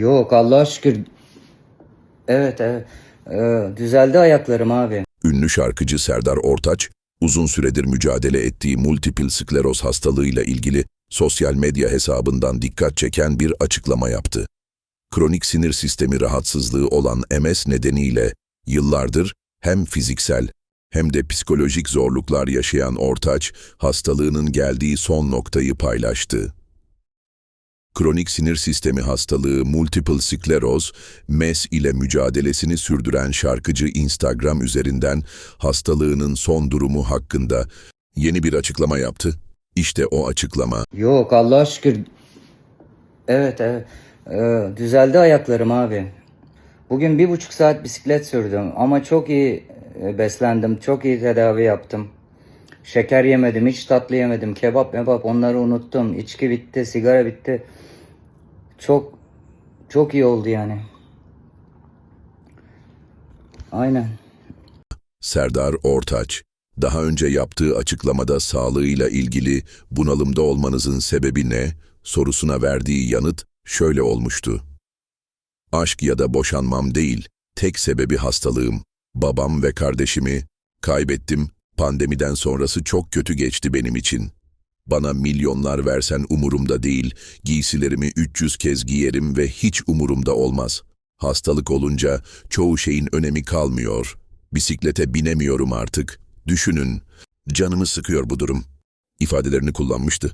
Yok Allah'a şükür. Evet evet. Ee, düzeldi ayaklarım abi. Ünlü şarkıcı Serdar Ortaç, uzun süredir mücadele ettiği multiple skleroz hastalığıyla ilgili sosyal medya hesabından dikkat çeken bir açıklama yaptı. Kronik sinir sistemi rahatsızlığı olan MS nedeniyle yıllardır hem fiziksel hem de psikolojik zorluklar yaşayan Ortaç, hastalığının geldiği son noktayı paylaştı. Kronik sinir sistemi hastalığı multiple skleroz, MES ile mücadelesini sürdüren şarkıcı Instagram üzerinden hastalığının son durumu hakkında yeni bir açıklama yaptı. İşte o açıklama. Yok Allah'a şükür. Evet evet. Ee, düzeldi ayaklarım abi. Bugün bir buçuk saat bisiklet sürdüm ama çok iyi e, beslendim. Çok iyi tedavi yaptım. Şeker yemedim, hiç tatlı yemedim. Kebap mebap onları unuttum. İçki bitti, sigara bitti. Çok çok iyi oldu yani. Aynen. Serdar Ortaç, daha önce yaptığı açıklamada sağlığıyla ilgili bunalımda olmanızın sebebi ne sorusuna verdiği yanıt şöyle olmuştu. Aşk ya da boşanmam değil, tek sebebi hastalığım. Babam ve kardeşimi kaybettim. Pandemiden sonrası çok kötü geçti benim için. Bana milyonlar versen umurumda değil, giysilerimi 300 kez giyerim ve hiç umurumda olmaz. Hastalık olunca çoğu şeyin önemi kalmıyor. Bisiklete binemiyorum artık. Düşünün, canımı sıkıyor bu durum. ifadelerini kullanmıştı.